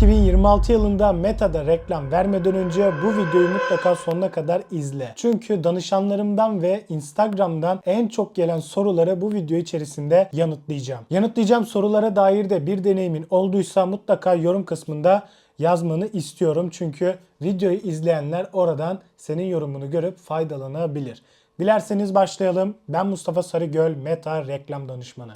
2026 yılında Meta'da reklam vermeden önce bu videoyu mutlaka sonuna kadar izle. Çünkü danışanlarımdan ve Instagram'dan en çok gelen soruları bu video içerisinde yanıtlayacağım. Yanıtlayacağım sorulara dair de bir deneyimin olduysa mutlaka yorum kısmında yazmanı istiyorum. Çünkü videoyu izleyenler oradan senin yorumunu görüp faydalanabilir. Dilerseniz başlayalım. Ben Mustafa Sarıgöl, Meta Reklam Danışmanı.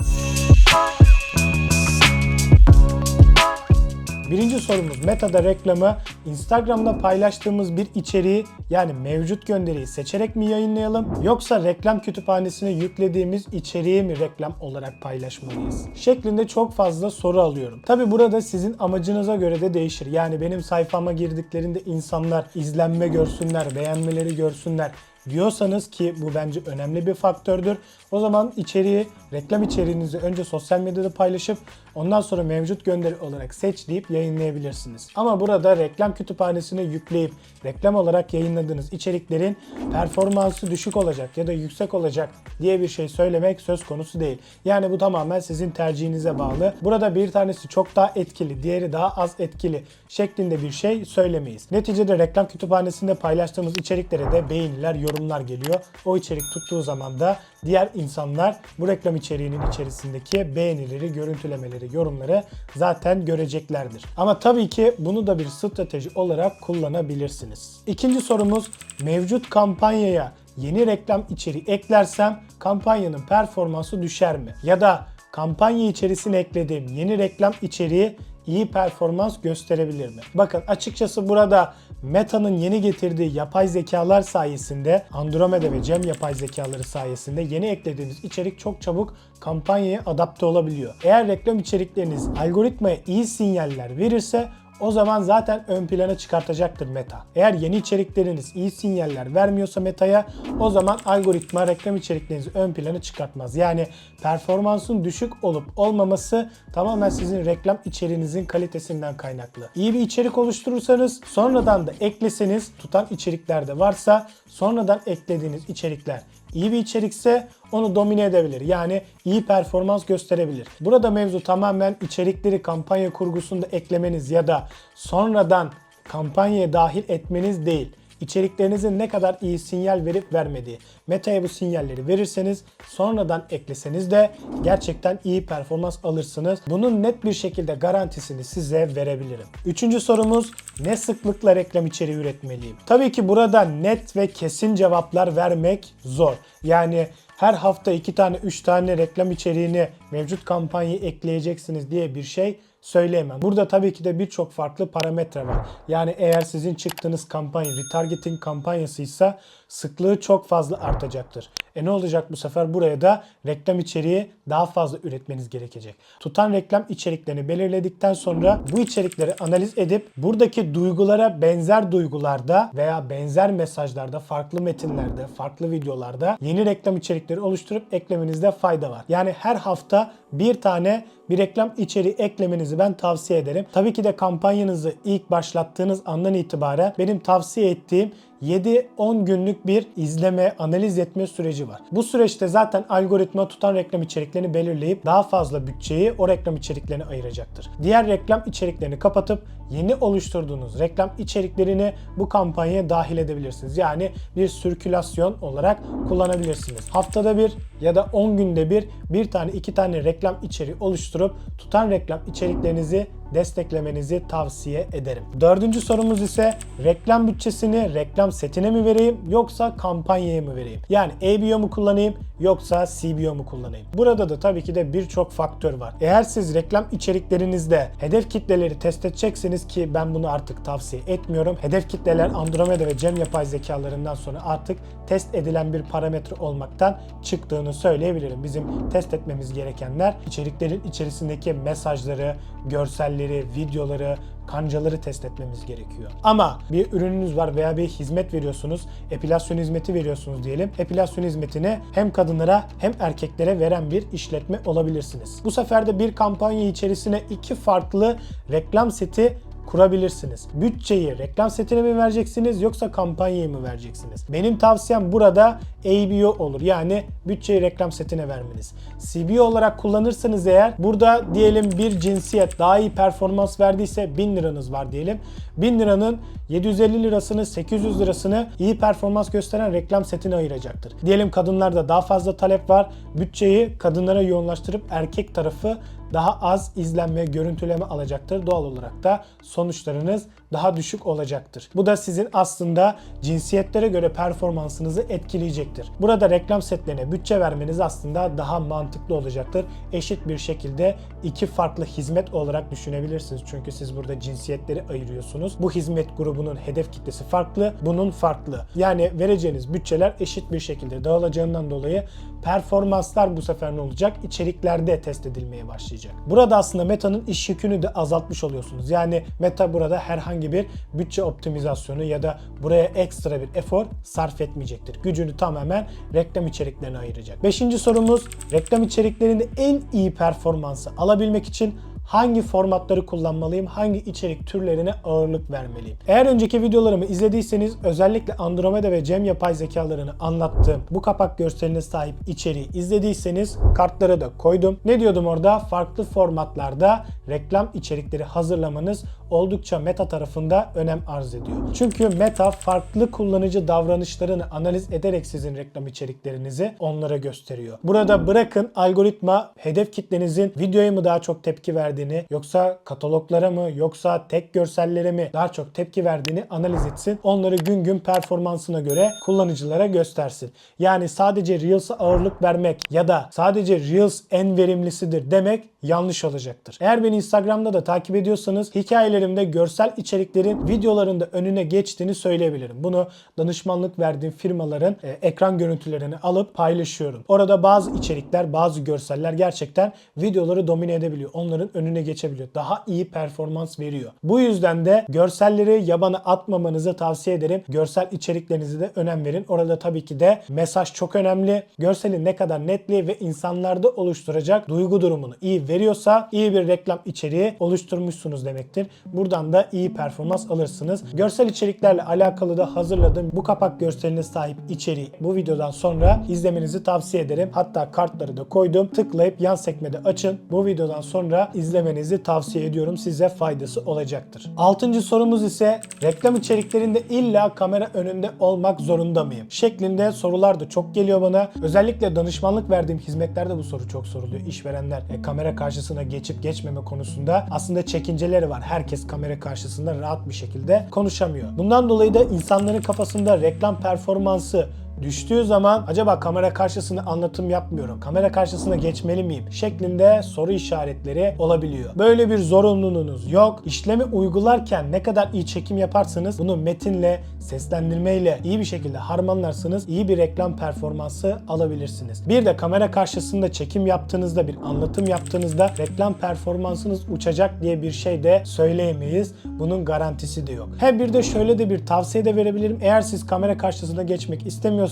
Birinci sorumuz Meta'da reklamı Instagram'da paylaştığımız bir içeriği yani mevcut gönderiyi seçerek mi yayınlayalım yoksa reklam kütüphanesine yüklediğimiz içeriği mi reklam olarak paylaşmalıyız? Şeklinde çok fazla soru alıyorum. Tabi burada sizin amacınıza göre de değişir. Yani benim sayfama girdiklerinde insanlar izlenme görsünler, beğenmeleri görsünler diyorsanız ki bu bence önemli bir faktördür. O zaman içeriği, reklam içeriğinizi önce sosyal medyada paylaşıp ondan sonra mevcut gönderi olarak seç deyip yayınlayabilirsiniz. Ama burada reklam kütüphanesine yükleyip reklam olarak yayınladığınız içeriklerin performansı düşük olacak ya da yüksek olacak diye bir şey söylemek söz konusu değil. Yani bu tamamen sizin tercihinize bağlı. Burada bir tanesi çok daha etkili, diğeri daha az etkili şeklinde bir şey söylemeyiz. Neticede reklam kütüphanesinde paylaştığımız içeriklere de beğeniler, yorumlar geliyor. O içerik tuttuğu zaman da diğer insanlar bu reklam içeriğinin içerisindeki beğenileri, görüntülemeleri, yorumları zaten göreceklerdir. Ama tabii ki bunu da bir strateji olarak kullanabilirsiniz. İkinci sorumuz mevcut kampanyaya yeni reklam içeriği eklersem kampanyanın performansı düşer mi? Ya da kampanya içerisine eklediğim yeni reklam içeriği iyi performans gösterebilir mi? Bakın açıkçası burada Meta'nın yeni getirdiği yapay zekalar sayesinde Andromeda ve Cem yapay zekaları sayesinde yeni eklediğiniz içerik çok çabuk kampanyaya adapte olabiliyor. Eğer reklam içerikleriniz algoritmaya iyi sinyaller verirse o zaman zaten ön plana çıkartacaktır Meta. Eğer yeni içerikleriniz iyi sinyaller vermiyorsa Meta'ya o zaman algoritma reklam içeriklerinizi ön plana çıkartmaz. Yani performansın düşük olup olmaması tamamen sizin reklam içeriğinizin kalitesinden kaynaklı. İyi bir içerik oluşturursanız sonradan da ekleseniz tutan içerikler de varsa sonradan eklediğiniz içerikler iyi bir içerikse onu domine edebilir. Yani iyi performans gösterebilir. Burada mevzu tamamen içerikleri kampanya kurgusunda eklemeniz ya da sonradan kampanyaya dahil etmeniz değil içeriklerinizin ne kadar iyi sinyal verip vermediği. Meta'ya bu sinyalleri verirseniz sonradan ekleseniz de gerçekten iyi performans alırsınız. Bunun net bir şekilde garantisini size verebilirim. Üçüncü sorumuz ne sıklıkla reklam içeriği üretmeliyim? Tabii ki burada net ve kesin cevaplar vermek zor. Yani her hafta iki tane, üç tane reklam içeriğini mevcut kampanyayı ekleyeceksiniz diye bir şey söyleyemem. Burada tabii ki de birçok farklı parametre var. Yani eğer sizin çıktığınız kampanya retargeting kampanyasıysa sıklığı çok fazla artacaktır. E ne olacak bu sefer? Buraya da reklam içeriği daha fazla üretmeniz gerekecek. Tutan reklam içeriklerini belirledikten sonra bu içerikleri analiz edip buradaki duygulara benzer duygularda veya benzer mesajlarda, farklı metinlerde, farklı videolarda yeni reklam içerikleri oluşturup eklemenizde fayda var. Yani her hafta bir tane bir reklam içeriği eklemenizi ben tavsiye ederim. Tabii ki de kampanyanızı ilk başlattığınız andan itibaren benim tavsiye ettiğim 7-10 günlük bir izleme, analiz etme süreci var. Bu süreçte zaten algoritma tutan reklam içeriklerini belirleyip daha fazla bütçeyi o reklam içeriklerine ayıracaktır. Diğer reklam içeriklerini kapatıp yeni oluşturduğunuz reklam içeriklerini bu kampanyaya dahil edebilirsiniz. Yani bir sirkülasyon olarak kullanabilirsiniz. Haftada bir ya da 10 günde bir bir tane iki tane reklam içeriği oluşturup tutan reklam içeriklerinizi desteklemenizi tavsiye ederim. Dördüncü sorumuz ise reklam bütçesini reklam setine mi vereyim yoksa kampanyaya mı vereyim? Yani ABO mu kullanayım yoksa CBO mu kullanayım? Burada da tabii ki de birçok faktör var. Eğer siz reklam içeriklerinizde hedef kitleleri test edeceksiniz ki ben bunu artık tavsiye etmiyorum. Hedef kitleler Andromeda ve Cem yapay zekalarından sonra artık test edilen bir parametre olmaktan çıktığını söyleyebilirim. Bizim test etmemiz gerekenler içeriklerin içerisindeki mesajları, görselleri, videoları, kancaları test etmemiz gerekiyor. Ama bir ürününüz var veya bir hizmet veriyorsunuz, epilasyon hizmeti veriyorsunuz diyelim. Epilasyon hizmetini hem kadınlara hem erkeklere veren bir işletme olabilirsiniz. Bu sefer de bir kampanya içerisine iki farklı reklam seti kurabilirsiniz. Bütçeyi reklam setine mi vereceksiniz yoksa kampanyayı mı vereceksiniz? Benim tavsiyem burada ABO olur. Yani bütçeyi reklam setine vermeniz. CBO olarak kullanırsanız eğer burada diyelim bir cinsiyet daha iyi performans verdiyse 1000 liranız var diyelim. 1000 liranın 750 lirasını 800 lirasını iyi performans gösteren reklam setine ayıracaktır. Diyelim kadınlarda daha fazla talep var. Bütçeyi kadınlara yoğunlaştırıp erkek tarafı daha az izlenme, görüntüleme alacaktır. Doğal olarak da sonuçlarınız daha düşük olacaktır. Bu da sizin aslında cinsiyetlere göre performansınızı etkileyecektir. Burada reklam setlerine bütçe vermeniz aslında daha mantıklı olacaktır. Eşit bir şekilde iki farklı hizmet olarak düşünebilirsiniz. Çünkü siz burada cinsiyetleri ayırıyorsunuz. Bu hizmet grubunun hedef kitlesi farklı, bunun farklı. Yani vereceğiniz bütçeler eşit bir şekilde dağılacağından dolayı performanslar bu sefer ne olacak? İçeriklerde test edilmeye başlayacak. Burada aslında Meta'nın iş yükünü de azaltmış oluyorsunuz. Yani Meta burada herhangi bir bütçe optimizasyonu ya da buraya ekstra bir efor sarf etmeyecektir. Gücünü tamamen reklam içeriklerine ayıracak. Beşinci sorumuz reklam içeriklerinde en iyi performansı alabilmek için hangi formatları kullanmalıyım, hangi içerik türlerine ağırlık vermeliyim. Eğer önceki videolarımı izlediyseniz özellikle Andromeda ve Cem yapay zekalarını anlattığım bu kapak görseline sahip içeriği izlediyseniz kartları da koydum. Ne diyordum orada? Farklı formatlarda reklam içerikleri hazırlamanız oldukça Meta tarafında önem arz ediyor. Çünkü Meta farklı kullanıcı davranışlarını analiz ederek sizin reklam içeriklerinizi onlara gösteriyor. Burada bırakın algoritma hedef kitlenizin videoya mı daha çok tepki verdiğini yoksa kataloglara mı yoksa tek görsellere mi daha çok tepki verdiğini analiz etsin. Onları gün gün performansına göre kullanıcılara göstersin. Yani sadece Reels'a ağırlık vermek ya da sadece Reels en verimlisidir demek yanlış olacaktır. Eğer beni Instagram'da da takip ediyorsanız hikayelerimde görsel içeriklerin videolarında önüne geçtiğini söyleyebilirim. Bunu danışmanlık verdiğim firmaların e, ekran görüntülerini alıp paylaşıyorum. Orada bazı içerikler, bazı görseller gerçekten videoları domine edebiliyor. Onların önüne geçebiliyor. Daha iyi performans veriyor. Bu yüzden de görselleri yabana atmamanızı tavsiye ederim. Görsel içeriklerinize de önem verin. Orada tabii ki de mesaj çok önemli. Görseli ne kadar netliği ve insanlarda oluşturacak duygu durumunu iyi veriyorsa iyi bir reklam içeriği oluşturmuşsunuz demektir. Buradan da iyi performans alırsınız. Görsel içeriklerle alakalı da hazırladığım bu kapak görseline sahip içeriği bu videodan sonra izlemenizi tavsiye ederim. Hatta kartları da koydum. Tıklayıp yan sekmede açın. Bu videodan sonra izlemenizi tavsiye ediyorum. Size faydası olacaktır. Altıncı sorumuz ise reklam içeriklerinde illa kamera önünde olmak zorunda mıyım? Şeklinde sorular da çok geliyor bana. Özellikle danışmanlık verdiğim hizmetlerde bu soru çok soruluyor. İşverenler e, kamera karşısına geçip geçmeme konusunda aslında çekinceleri var. Herkes kamera karşısında rahat bir şekilde konuşamıyor. Bundan dolayı da insanların kafasında reklam performansı düştüğü zaman acaba kamera karşısında anlatım yapmıyorum. Kamera karşısına geçmeli miyim? şeklinde soru işaretleri olabiliyor. Böyle bir zorunluluğunuz yok. İşlemi uygularken ne kadar iyi çekim yaparsanız bunu metinle, seslendirmeyle iyi bir şekilde harmanlarsanız iyi bir reklam performansı alabilirsiniz. Bir de kamera karşısında çekim yaptığınızda bir anlatım yaptığınızda reklam performansınız uçacak diye bir şey de söyleyemeyiz. Bunun garantisi de yok. He bir de şöyle de bir tavsiye de verebilirim. Eğer siz kamera karşısına geçmek istemiyorsanız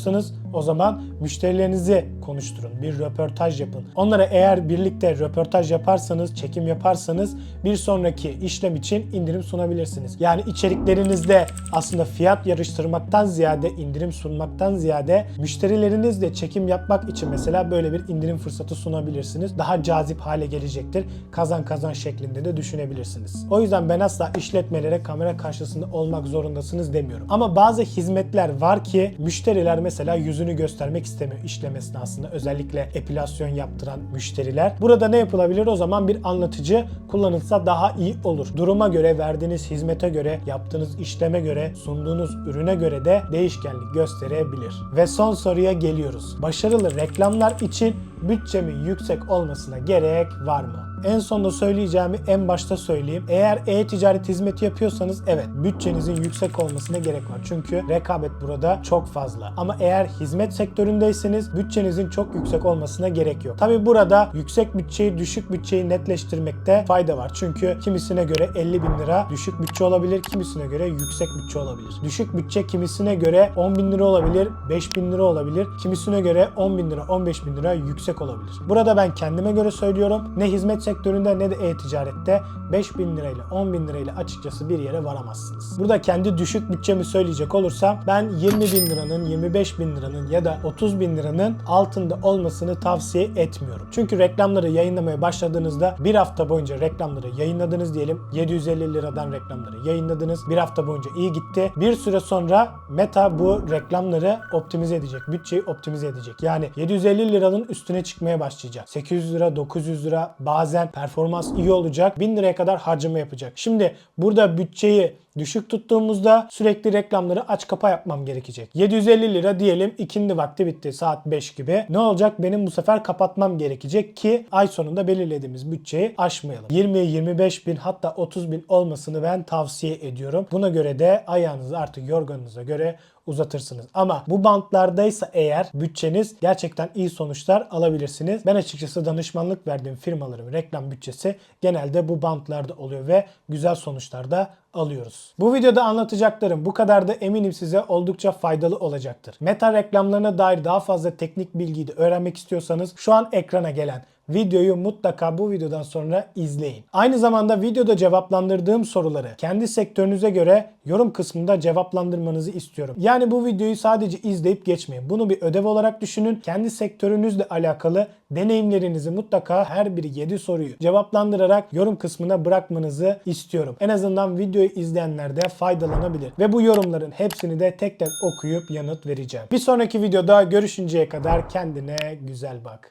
o zaman müşterilerinizi konuşturun. Bir röportaj yapın. Onlara eğer birlikte röportaj yaparsanız, çekim yaparsanız bir sonraki işlem için indirim sunabilirsiniz. Yani içeriklerinizde aslında fiyat yarıştırmaktan ziyade, indirim sunmaktan ziyade müşterilerinizle çekim yapmak için mesela böyle bir indirim fırsatı sunabilirsiniz. Daha cazip hale gelecektir. Kazan kazan şeklinde de düşünebilirsiniz. O yüzden ben asla işletmelere kamera karşısında olmak zorundasınız demiyorum. Ama bazı hizmetler var ki müşteriler mesela yüzünü göstermek istemiyor işlem esnasında. Özellikle epilasyon yaptıran müşteriler. Burada ne yapılabilir? O zaman bir anlatıcı kullanılsa daha iyi olur. Duruma göre, verdiğiniz hizmete göre, yaptığınız işleme göre, sunduğunuz ürüne göre de değişkenlik gösterebilir. Ve son soruya geliyoruz. Başarılı reklamlar için bütçemin yüksek olmasına gerek var mı? En sonda söyleyeceğimi en başta söyleyeyim. Eğer e-ticaret hizmeti yapıyorsanız evet bütçenizin yüksek olmasına gerek var. Çünkü rekabet burada çok fazla. Ama eğer hizmet sektöründeyseniz bütçenizin çok yüksek olmasına gerek yok. Tabi burada yüksek bütçeyi düşük bütçeyi netleştirmekte fayda var. Çünkü kimisine göre 50 bin lira düşük bütçe olabilir, kimisine göre yüksek bütçe olabilir. Düşük bütçe kimisine göre 10 bin lira olabilir, 5 bin lira olabilir. Kimisine göre 10 bin lira, 15 bin lira yüksek olabilir. Burada ben kendime göre söylüyorum. Ne hizmet sektöründe ne de e-ticarette 5000 lirayla 10 bin lirayla açıkçası bir yere varamazsınız. Burada kendi düşük bütçemi söyleyecek olursam ben 20 bin liranın, 25 bin liranın ya da 30 bin liranın altında olmasını tavsiye etmiyorum. Çünkü reklamları yayınlamaya başladığınızda bir hafta boyunca reklamları yayınladınız diyelim. 750 liradan reklamları yayınladınız. Bir hafta boyunca iyi gitti. Bir süre sonra Meta bu reklamları optimize edecek. Bütçeyi optimize edecek. Yani 750 liranın üstüne çıkmaya başlayacak. 800 lira, 900 lira bazen performans iyi olacak. 1000 liraya kadar harcama yapacak. Şimdi burada bütçeyi düşük tuttuğumuzda sürekli reklamları aç kapa yapmam gerekecek. 750 lira diyelim ikindi vakti bitti saat 5 gibi. Ne olacak? Benim bu sefer kapatmam gerekecek ki ay sonunda belirlediğimiz bütçeyi aşmayalım. 20, 25 bin hatta 30 bin olmasını ben tavsiye ediyorum. Buna göre de ayağınızı artık yorganunuza göre uzatırsınız. Ama bu bantlardaysa eğer bütçeniz gerçekten iyi sonuçlar alabilirsiniz. Ben açıkçası danışmanlık verdiğim firmaların reklam bütçesi genelde bu bantlarda oluyor ve güzel sonuçlar da alıyoruz. Bu videoda anlatacaklarım bu kadar da eminim size oldukça faydalı olacaktır. Meta reklamlarına dair daha fazla teknik bilgiyi de öğrenmek istiyorsanız şu an ekrana gelen videoyu mutlaka bu videodan sonra izleyin. Aynı zamanda videoda cevaplandırdığım soruları kendi sektörünüze göre yorum kısmında cevaplandırmanızı istiyorum. Yani bu videoyu sadece izleyip geçmeyin. Bunu bir ödev olarak düşünün. Kendi sektörünüzle alakalı deneyimlerinizi mutlaka her biri 7 soruyu cevaplandırarak yorum kısmına bırakmanızı istiyorum. En azından videoyu izleyenler de faydalanabilir. Ve bu yorumların hepsini de tek tek okuyup yanıt vereceğim. Bir sonraki videoda görüşünceye kadar kendine güzel bak.